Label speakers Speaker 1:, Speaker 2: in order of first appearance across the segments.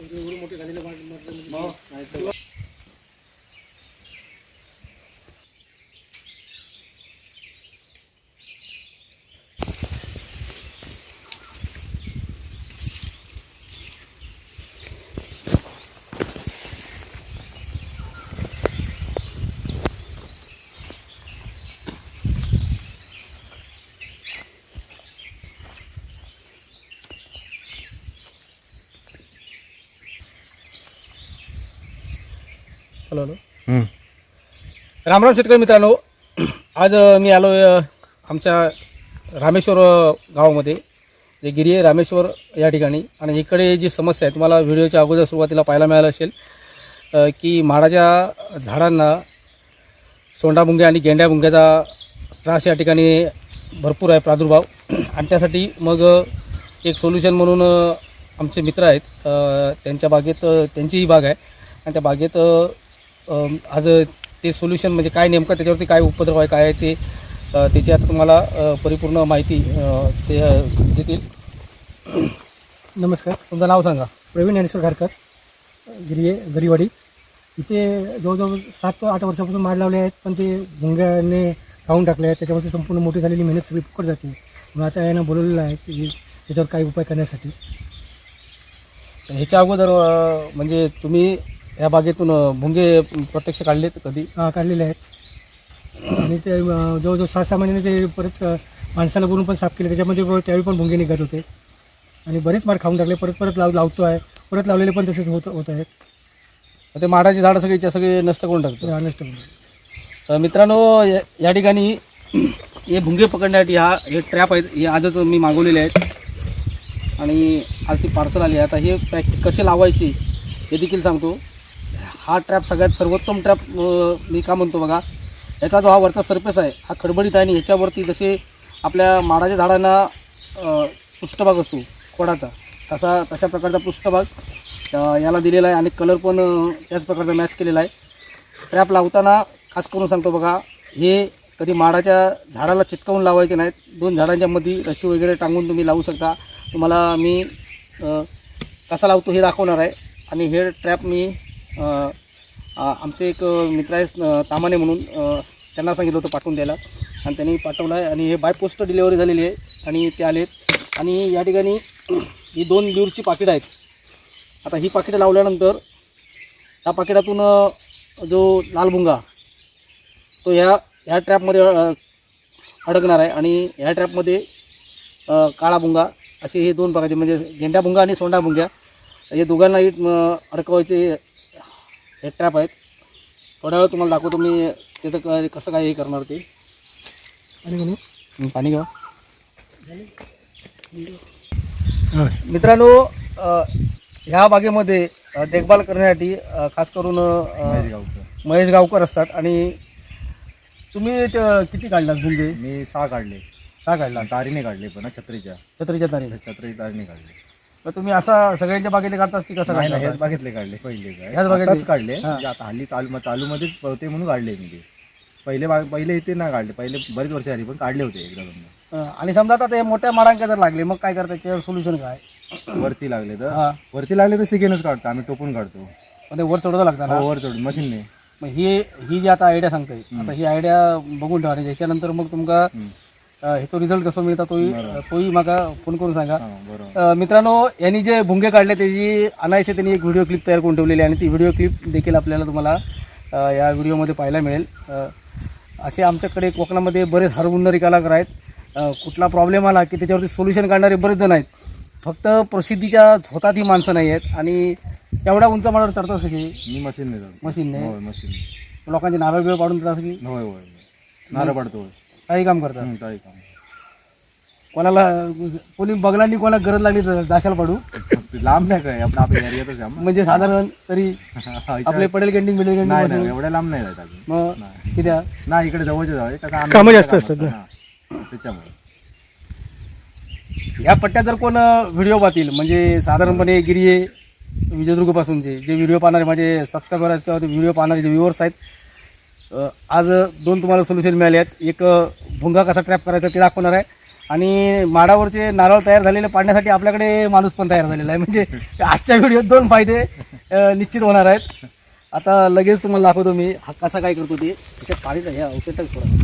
Speaker 1: एवढी मोठी गाडीला हॅलो हॅलो राम राम शेतकरी मित्रांनो आज मी आलो आमच्या रामेश्वर गावामध्ये. जे गिरी आहे रामेश्वर या ठिकाणी. आणि इकडे जी समस्या आहे तुम्हाला व्हिडिओच्या अगोदर सुरुवातीला पाहायला मिळालं असेल की माडाच्या झाडांना सोंडामुंग्या आणि गेंड्या मुंग्याचा त्रास या ठिकाणी भरपूर आहे प्रादुर्भाव. आणि त्यासाठी मग एक सोल्युशन म्हणून आमचे मित्र आहेत. त्यांच्या बागेत त्यांचीही बाग आहे. आणि त्या बागेत आज ते सोल्युशन म्हणजे काय नेमकं त्याच्यावरती काय उपद्रव आहे काय आहे ते त्याची आता तुम्हाला परिपूर्ण माहिती ते देतील.
Speaker 2: नमस्कार
Speaker 1: तुमचं नाव सांगा.
Speaker 2: प्रवीण ज्ञानेश्वर घारकर गिरी गरिवाडी इथे जवळजवळ सात ते आठ वर्षापासून माड लावले आहेत पण ते भुंग्याने खाऊन टाकले आहेत. त्याच्यावरती संपूर्ण मोठी झालेली मेहनत सगळी फुकट जाते. मग आता यानं बोलवलेलं आहे की त्याच्यावर काही उपाय करण्यासाठी.
Speaker 1: ह्याच्या अगोदर म्हणजे तुम्ही या बागेतून भुंगे प्रत्यक्ष काढलेत कधी?
Speaker 2: अं, काढलेले आहेत. आणि ते अं, जवळजवळ सहा सहा महिन्याने ते परत अं, माणसाला बोलून पण साफ केले. त्याच्यामध्ये त्यावेळी पण भुंगे निघत होते. आणि बरेच माड खाऊन टाकले. परत परत लाव लावतो आहे. परत लावलेले पण तसेच होत होत आहेत.
Speaker 1: ते माडाची झाडं सगळी सगळे नष्ट करून टाकतो
Speaker 2: ते अनष्ट होऊन.
Speaker 1: तर मित्रांनो या या ठिकाणी हे भुंगे पकडण्यासाठी हा हे ट्रॅप आहेत. हे आजच मी मागवलेले आहेत. आणि आज ती पार्सल आली आहे. आता हे पॅक कसे लावायचे हे देखील सांगतो. हा ट्रॅप सगळ्यात सर्वोत्तम ट्रॅप मी का म्हणतो बघा. याचा जो हा वरचा सरफेस आहे हा खडबडीत आहे आणि ह्याच्यावरती जसे आपल्या माडाच्या झाडांना पृष्ठभाग असतो खोडाचा तसा तशा प्रकारचा पृष्ठभाग याला दिलेला आहे आणि कलर पण त्याच प्रकारचा मॅच केलेला आहे. ट्रॅप लावताना खास करून सांगतो बघा हे कधी माडाच्या झाडाला चिटकवून लावायचे नाहीत. दोन झाडांच्या मध्ये रशी वगैरे टांगून तुम्ही लावू शकता. तुम्हाला मी कसा लावतो हे दाखवणार आहे. आणि हे ट्रॅप मी आमचे एक मित्र आहे तामाने म्हणून त्यांना सांगितलं होतं पाठवून द्यायला. आणि त्यांनी पाठवलं आहे आणि हे बाय पोस्ट डिलेवरी झालेली आहे आणि ते आलेत. आणि या ठिकाणी ही दोन ब्यूरची पाकिटं आहेत. आता ही पाकिटं लावल्यानंतर त्या पाकिटातून जो लाल भुंगा तो ह्या ह्या ट्रॅपमध्ये अडकणार आहे. आणि ह्या ट्रॅपमध्ये काळा भुंगा असे हे दोन प्रकारचे म्हणजे झेंडा भुंगा आणि सोंडा भुंग्या हे दोघांनाही अडकवायचे हे ट्रॅप आहेत. थोड्या वेळ तुम्हाला दाखवतो मी तिथं क- कसं काय हे करणार ते. पाणी घ्या. मित्रांनो ह्या बागेमध्ये देखभाल करण्यासाठी खास करून महेश गावकर. असतात. आणि तुम्ही ते किती काढलात भुंगे
Speaker 3: मी सहा काढले.
Speaker 1: का काढला
Speaker 3: तारीने काढले पण छत्रीच्या.
Speaker 1: छत्रीच्या तारीख
Speaker 3: छत्री तारीने काढले.
Speaker 1: तर तुम्ही असा सगळ्याच्या बागेत काढतास की कसं
Speaker 3: नाही नाही,
Speaker 1: काढता
Speaker 3: हेच बागेतले काढले पहिले काय
Speaker 1: ह्याच बागेतले?
Speaker 3: आताच काढले.
Speaker 1: हा.
Speaker 3: म्हणजे आता हल्ली चालू चालू मध्येच पळते म्हणून काढले मी ते. पहिले बाग पहिले इथे ना काढले पहिले बरेच वर्ष आली पण काढले होते एकदा दोनदा.
Speaker 1: आणि समजा आता ते मोठ्या माडांका जर लागले मग काय करता? त्याच्यावर सोल्युशन काय?
Speaker 3: वरती लागले तर?
Speaker 1: हा.
Speaker 3: वरती लागले तर सिकेनच काढतो आम्ही टोपून काढतो.
Speaker 1: मग ते वर चढवता लागतं ना?
Speaker 3: हो, वर चढून मशीनने.
Speaker 1: मग ही ही जी आता आयडिया सांगते आता ही आयडिया बघून ठेवा. आणि त्याच्यानंतर मग तुमका ह्याचो रिझल्ट कसं मिळता तोही तोही म्हाका फोन करून सांगा. मित्रांनो यांनी जे भुंगे काढले त्याची अनायसे त्यांनी एक व्हिडिओ क्लिप तयार करून ठेवलेली आणि ती व्हिडिओ क्लिप देखील आपल्याला तुम्हाला या व्हिडिओमध्ये पाहायला मिळेल. असे आमच्याकडे कोकणामध्ये बरेच हरगुंडरी कलाकार आहेत. कुठला प्रॉब्लेम आला की त्याच्यावरती सोल्युशन काढणारे बरेच जण आहेत. फक्त प्रसिद्धीच्या होतात ही माणसं नाही आहेत आणि एवढ्या उंच माडावर चढतात कशी
Speaker 3: मी मशीनने जातो
Speaker 1: मशीनने
Speaker 3: होय मशीन
Speaker 1: लोकांचे नारळ बिळ पाडून देतात की?
Speaker 3: होय होय. नारळ पडतो.
Speaker 1: काही काम करतात
Speaker 3: हं, ताई काम
Speaker 1: कोणाला कोणी बगलांनी कोणाला गरज लागली तर दाशाला पाडू
Speaker 3: लांब नाही काय आपल्या आपल्या एरियातच आहे.
Speaker 1: म्हणजे साधारण तरी आपले पडेल कॅन्टीन बिडेल
Speaker 3: नाही
Speaker 1: कॅन्टीन
Speaker 3: नाही एवढ्या लांब नाही जायचं अजून
Speaker 1: मग आहे?
Speaker 3: नाही इकडे जवळचे जवळ आहे. कसं आम्ही
Speaker 2: कामं
Speaker 3: इकडे
Speaker 2: जास्त असतात ना.
Speaker 3: हा. त्याच्यामुळे
Speaker 1: ह्या पट्ट्यात जर कोण व्हिडिओ पाहतील म्हणजे साधारणपणे गिरिये विजयदुर्गपासूनचे जे व्हिडिओ पाहणारे माझे सबस्क्रायबर आहेत किंवा व्हिडिओ पाहणारे जे व्ह्युअर्स आहेत आज दोन तुम्हाला सोल्युशन मिळाले आहेत एक भुंगा कसा ट्रॅप करायचा ते दाखवणार आहे. आणि माडावरचे नारळ तयार झालेले पाडण्यासाठी आपल्याकडे माणूस पण तयार झालेला आहे. म्हणजे आजच्या व्हिडिओत दोन फायदे निश्चित होणार आहेत. आता लगेच तुम्हाला दाखवतो मी हा कसा काय करतो ते. त्याच्यात पाणी हे औषध थोडं.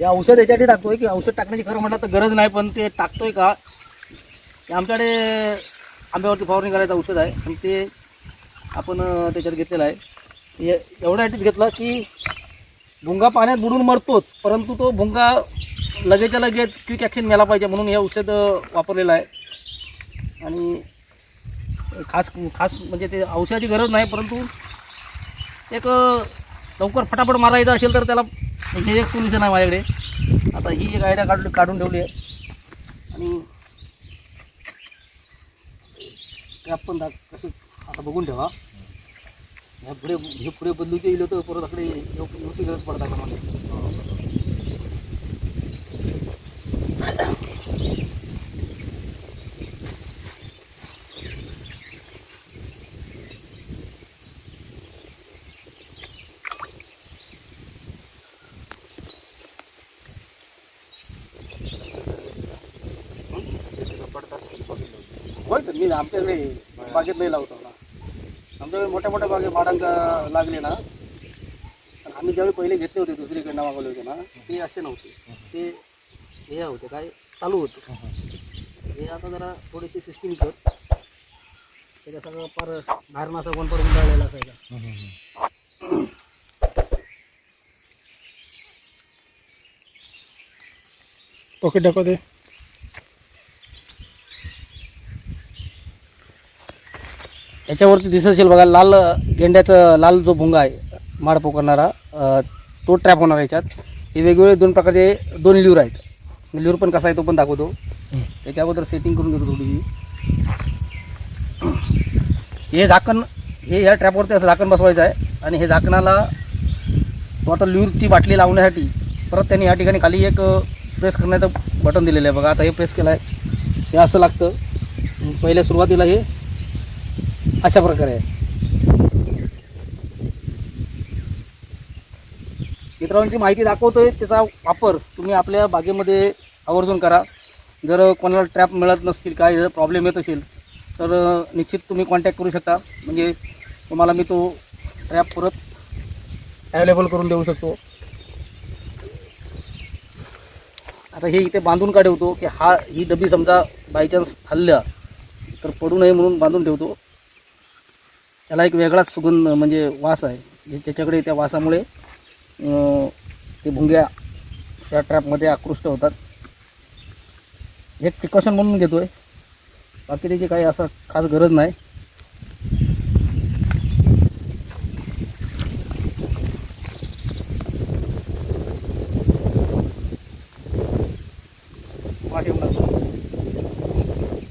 Speaker 2: हे
Speaker 1: औषध याच्यासाठी टाकतोय की औषध टाकण्याची खरं म्हटलं तर गरज नाही पण ते टाकतोय का? ते आमच्याकडे आंब्यावरती फवारणी करायचं औषध आहे आणि ते आपण त्याच्यात घेतलेलं आहे. एवढं एवढ्यासाठीच घेतलं की भुंगा पाण्यात बुडून मरतोच परंतु तो भुंगा लगेचच्या लगेच क्विक ॲक्शन मिळाला पाहिजे म्हणून हे औषध वापरलेलं आहे. आणि खास खास म्हणजे ते औषधाची गरज नाही परंतु एक लवकर फटाफट मारायचं असेल तर त्याला हे एक सोल्युशन आहे माझ्याकडे. आता ही एक आयडिया काढून काढून ठेवली आहे. आणि ट्रॅप पण दाख कसं आता बघून ठेवा. ह्या पुढे हे पुढे बदलूचे येईल तर परत आपले येऊची गरज पडत आहे मला. होय तर मी आमच्याकडे बागेत नाही लावतो ना आमच्याकडे मोठ्या मोठ्या बागे माडांना लागले ना. पण आम्ही ज्यावेळी पहिले घेतले होते दुसरीकडनं मागवले होते ना ते असे नव्हते. ते हे होते काय चालू होते. हे आता जरा थोडीशी सिस्टीम कर. त्याच्या सगळं पार बाहेर असा कोण पण गुंडाळलेला असायचा.
Speaker 2: पॉकेट दाखव दे.
Speaker 1: याच्यावरती दिसत असेल बघा लाल गेंड्याचं लाल जो भुंगा आहे माड पोकरणारा तो ट्रॅप होणार याच्यात. हे वेगवेगळे दोन प्रकारचे दोन ल्यूर आहेत. ल्यूर पण कसा आहे तो पण दाखवतो. त्याच्या अगोदर सेटिंग करून घेतो थोडीशी. हे झाकण हे या ट्रॅपवरती असं झाकण बसवायचं आहे. आणि हे झाकणाला तो आता ल्यूरची बाटली लावण्यासाठी परत त्यांनी या ठिकाणी खाली एक प्रेस करण्याचं बटन दिलेलं आहे. बघा आता हे प्रेस केलं आहे. हे असं लागतं. पहिल्या सुरुवातीला हे अशा प्रकारे. आहे मित्रांची माहिती दाखवतोय त्याचा वापर तुम्ही आपल्या बागेमध्ये आवर्जून करा. जर कोणाला ट्रॅप मिळत नसतील काय जर प्रॉब्लेम येत असेल तर निश्चित तुम्ही कॉन्टॅक्ट करू शकता. म्हणजे तुम्हाला मी तो ट्रॅप परत अवेलेबल करून देऊ शकतो. आता हे इथे बांधून का ठेवतो की हा ही डबी समजा बायचान्स हल्ल्या तर पडू नये म्हणून बांधून ठेवतो. त्याला एक वेगळाच सुगंध म्हणजे वास आहे. जे त्याच्याकडे त्या वासामुळे ते भुंग्या त्या ट्रॅपमध्ये आकृष्ट होतात. एक प्रिकॉशन म्हणून घेतो आहे बाकी त्याची काही असं खास गरज नाही वाट येऊन लागतो.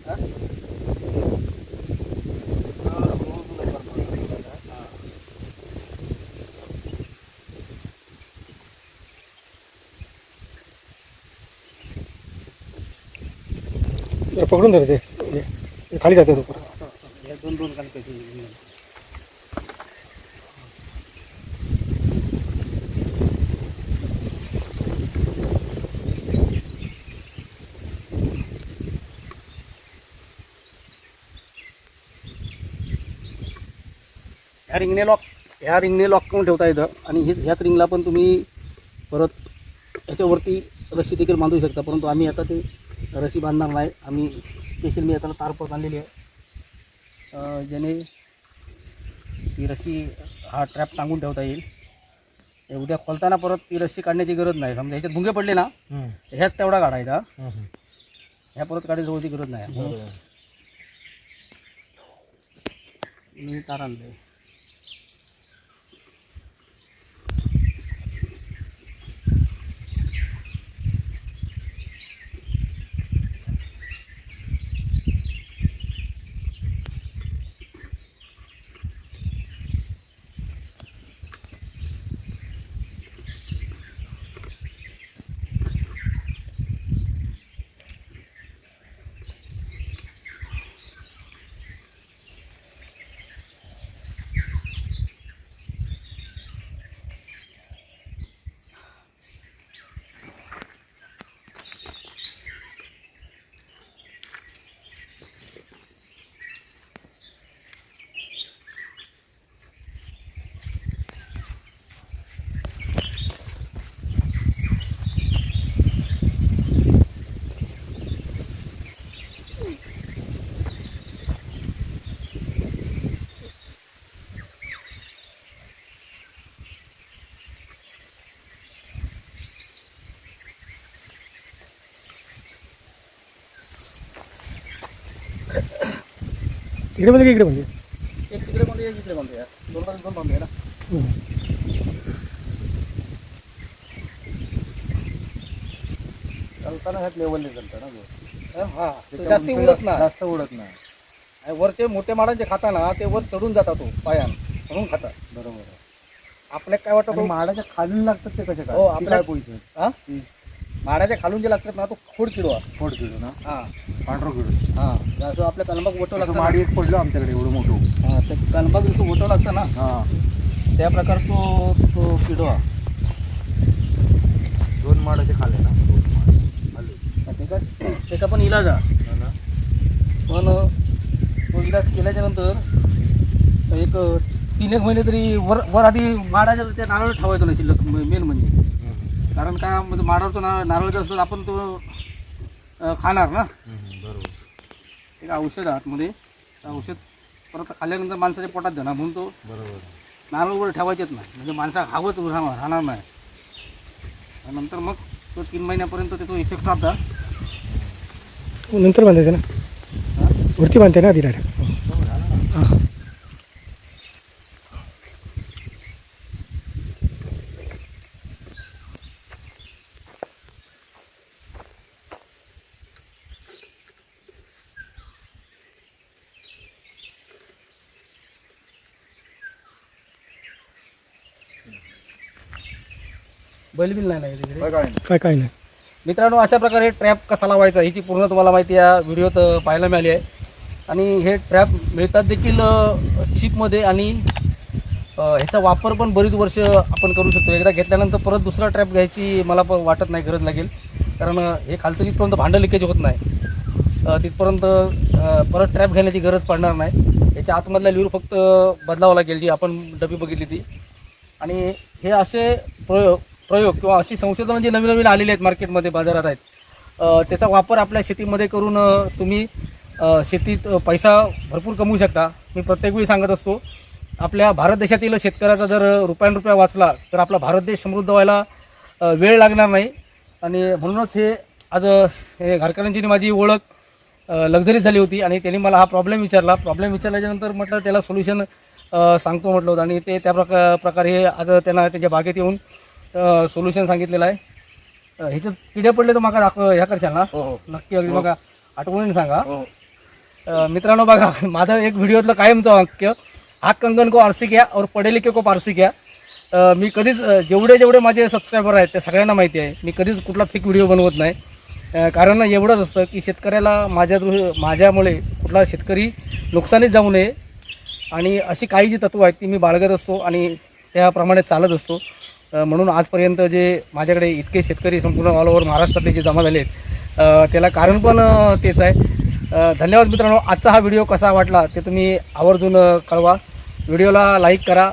Speaker 1: हा?
Speaker 2: जरा पकडून धर ते. हे, खाली जाते तो
Speaker 1: दोन दोन ह्या रिंगने लॉक ह्या रिंगने लॉक करून ठेवता येतं. आणि ही ह्याच रिंगला पण तुम्ही परत ह्याच्यावरती रस्सी देखील बांधू शकता. परंतु आम्ही आता ते रस्सी बांधणार नाही. आम्ही स्पेशल मी आता तार परत आणलेली आहे. ज्याने ही रस्सी हा ट्रॅप टांगून ठेवता येईल. उद्या खोलताना परत ती रस्सी काढण्याची गरज नाही. समजा ह्याच्यात भुंगे पडले ना. ह्याच तेवढा काढायचा. ह्या परत काढायची जवळची गरज नाही. मी तार आणले
Speaker 2: इकडे म्हणजे इकडे म्हणजे
Speaker 1: एक तिकडे बांधूया एक इकडे बांधूया दोन बाजू दोन बांधूया ना. चालताना ह्यात लेवलने चालतं ना. हा ते जास्ती उडत ना
Speaker 3: जास्त उडत नाही.
Speaker 1: आणि वरचे मोठे माडांचे खाता ना ते वर चढून जातात तो पायान. म्हणून खातात.
Speaker 3: बरोबर आहे.
Speaker 1: आपल्याला काय वाटतं
Speaker 3: आणि माडाच्या खालून लागतात ते कसे काय?
Speaker 1: हो, आपल्या-
Speaker 3: काय पोझिशन
Speaker 1: हा? माडाच्या खालून जे लागतात ना तो खोड किडवा
Speaker 3: फोड किलो ना?
Speaker 1: हा.
Speaker 3: पांढरा किलो
Speaker 1: हा. जसं आपल्या ओटो
Speaker 3: असं
Speaker 1: लागतं
Speaker 3: माडी एक पडलो आमच्याकडे एवढं मोठं.
Speaker 1: हा ते कलंबाग जसं ओटो लागतं ना
Speaker 3: हा.
Speaker 1: त्या प्रकारतो तो किडवा
Speaker 3: दोन माडाचे खाल्ले ना? दोन माड. खाल्ले
Speaker 1: त्याचा त्याचा पण इलाज
Speaker 3: हा ना?
Speaker 1: पण तो इलाज केल्याच्यानंतर एक तीन एक महिने तरी वर वर आधी माडाच्या त्या नारळ ठेवायचो नाही शिल्लक. मेन म्हणजे. कारण काय म्हणजे माडावर तो ना नारळ जर असतो आपण तो अं, खाणार ना.
Speaker 3: बरोबर.
Speaker 1: एक औषध आहे आतमध्ये. ते औषध परत खाल्ल्यानंतर माणसाच्या पोटात जाणार म्हणून तो
Speaker 3: बरोबर.
Speaker 1: नारळ वर ठेवायचेच नाही. म्हणजे माणसा हवंच राहणार राहणार नाही. आणि नंतर मग तो तीन महिन्यापर्यंत त्याचा इफेक्ट राहता.
Speaker 2: नंतर बांधायचं ना? वरती बांधते ना आधी डायरेक्ट हां.
Speaker 1: बैलबिल नाही नाही तिकडे
Speaker 3: काय काय नाही.
Speaker 2: काय काय नाही.
Speaker 1: मित्रांनो अशा प्रकारे ट्रॅप कसा लावायचा ह्याची पूर्ण तुम्हाला माहिती या व्हिडिओत अ, पाहायला मिळाली आहे. आणि हे ट्रॅप मिळतात देखील चिपमध्ये आणि अ, ह्याचा वापर पण बरीच वर्ष आपण करू शकतो. एकदा घेतल्यानंतर परत दुसरा ट्रॅप घ्यायची मला पण वाटत नाही गरज लागेल. कारण अ, हे खालचं तिथपर्यंत भांडं लिकेज होत नाही. अ, तिथपर्यंत अ, परत ट्रॅप घेण्याची गरज पडणार नाही. याच्या आतमधला लिव्हर फक्त बदलावा लागेल जी आपण डबी बघितली ती. आणि हे असे प्रयोग प्रयोग किंवा अशी संशोधनं जी नवीन नवीन आलेली आहेत मार्केटमध्ये बाजारात आहेत त्याचा वापर आपल्या शेतीमध्ये करून तुम्ही शेतीत पैसा भरपूर कमवू शकता. मी प्रत्येक वेळी सांगत असतो आपल्या भारत देशातील शेतकऱ्याचा जर रुपयान वाचला तर आपला भारत देश समृद्ध व्हायला वेळ लागणार नाही. आणि म्हणूनच हे आज हे घरकरांची माझी ओळख लक्झरी झाली होती आणि त्यांनी मला हा प्रॉब्लेम विचारला. प्रॉब्लेम विचारल्याच्यानंतर म्हटलं त्याला सोल्युशन सांगतो म्हटलं होतं. आणि ते त्या प्रका प्रकारे आज त्यांना त्यांच्या बागेत येऊन सोल्युशन सांगितलेलं आहे. ह्याच्यात किडे पडले तर माका दाखव ह्या करशाल ना?
Speaker 3: हो हो.
Speaker 1: नक्की अगदी बघा आठवणीने सांगा.
Speaker 3: हो.
Speaker 1: अ, मित्रांनो बघा माझं एक व्हिडिओतलं कायमचं वाक्य हात कंगन को आरसी घ्या और पडेलिके को पारसी घ्या. अ, मी कधीच अ, जेवढे जेवढे माझे सबस्क्रायबर आहेत ते सगळ्यांना माहिती आहे मी कधीच कुठला फेक व्हिडिओ बनवत नाही. अ, कारण एवढंच असतं की शेतकऱ्याला माझ्या दृ माझ्यामुळे कुठला शेतकरी नुकसानीत जाऊ नये. आणि अशी काही जी तत्त्व आहेत ती मी बाळगत असतो आणि त्याप्रमाणे चालत असतो. म्हणून आजपर्यंत जे माझ्याकडे इतके शेतकरी संपूर्ण ऑल ओव्हर महाराष्ट्रातले जे जमा झाले आहेत त्याला कारण पण तेच आहे. धन्यवाद मित्रांनो. आजचा हा व्हिडिओ कसा वाटला ते तुम्ही आवर्जून कळवा. व्हिडिओला लाईक करा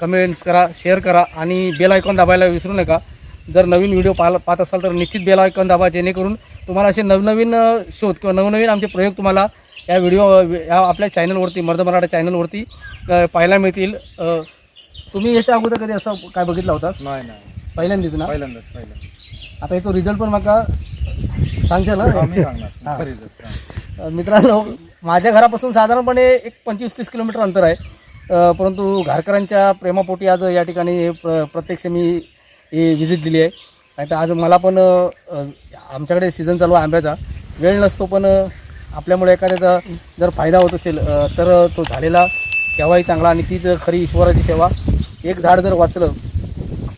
Speaker 1: कमेंट्स करा शेअर करा आणि बेल आयकॉन दाबायला विसरू नका. जर नवीन व्हिडिओ पाह पाहत असाल तर निश्चित बेल आयकॉन दाबा जेणेकरून तुम्हाला असे नवनवीन शोध किंवा नवनवीन आमचे प्रयोग तुम्हाला या व्हिडिओ या आपल्या चॅनलवरती मर्द मराठा चॅनलवरती पाहायला मिळतील. तुम्ही याच्या अगोदर कधी असं काय बघितला होतास?
Speaker 3: नाही नाही.
Speaker 1: पहिल्यांदाच ना?
Speaker 3: पहिल्यांदाच पहिल्यांदाच.
Speaker 1: आता याचा रिझल्ट पण माका सांगशाल ना?
Speaker 3: सांगणार.
Speaker 1: हा.
Speaker 3: हा.
Speaker 1: मित्रांनो माझ्या घरापासून साधारणपणे एक पंचवीस तीस किलोमीटर अंतर आहे. अ, परंतु घरकरांच्या प्रेमापोटी आज या ठिकाणी हे प्र प्रत्यक्ष मी ही व्हिजिट दिली आहे. नाही तर आज मला पण अ, आमच्याकडे सीझन चालू आहे आंब्याचा. वेळ नसतो पण अ, आपल्यामुळे एखाद्याचा जर फायदा होत असेल अ, तर तो झालेला केव्हाही चांगला आणि तीच खरी ईश्वराची सेवा. एक झाड जर वाचलं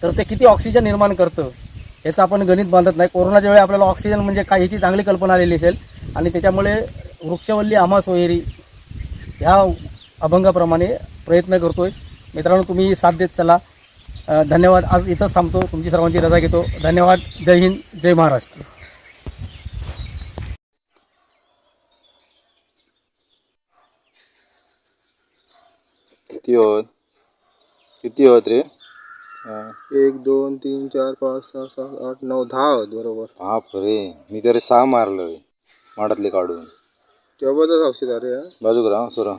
Speaker 1: तर ते किती ऑक्सिजन निर्माण करतं? याचं आपण गणित बांधत नाही. कोरोनाच्या वेळी आपल्याला ऑक्सिजन म्हणजे काय ह्याची चांगली कल्पना आलेली असेल. आणि त्याच्यामुळे वृक्षवल्ली आम्हा सोयरी ह्या अभंगाप्रमाणे प्रयत्न करतोय. मित्रांनो तुम्ही साथ देत चला. धन्यवाद. आज इथंच थांबतो. तुमची सर्वांची रजा घेतो. धन्यवाद. जय हिंद. जय महाराष्ट्र.
Speaker 4: किती होत किती होत रे? हा.
Speaker 5: एक दोन तीन चार पाच सहा सात आठ नऊ दहा आहेत बरोबर.
Speaker 4: बाप रे मी तरी सहा मारलोय माडातले काढून.
Speaker 5: तेव्हाच औषध अरे
Speaker 4: बाजूक राहा सुरा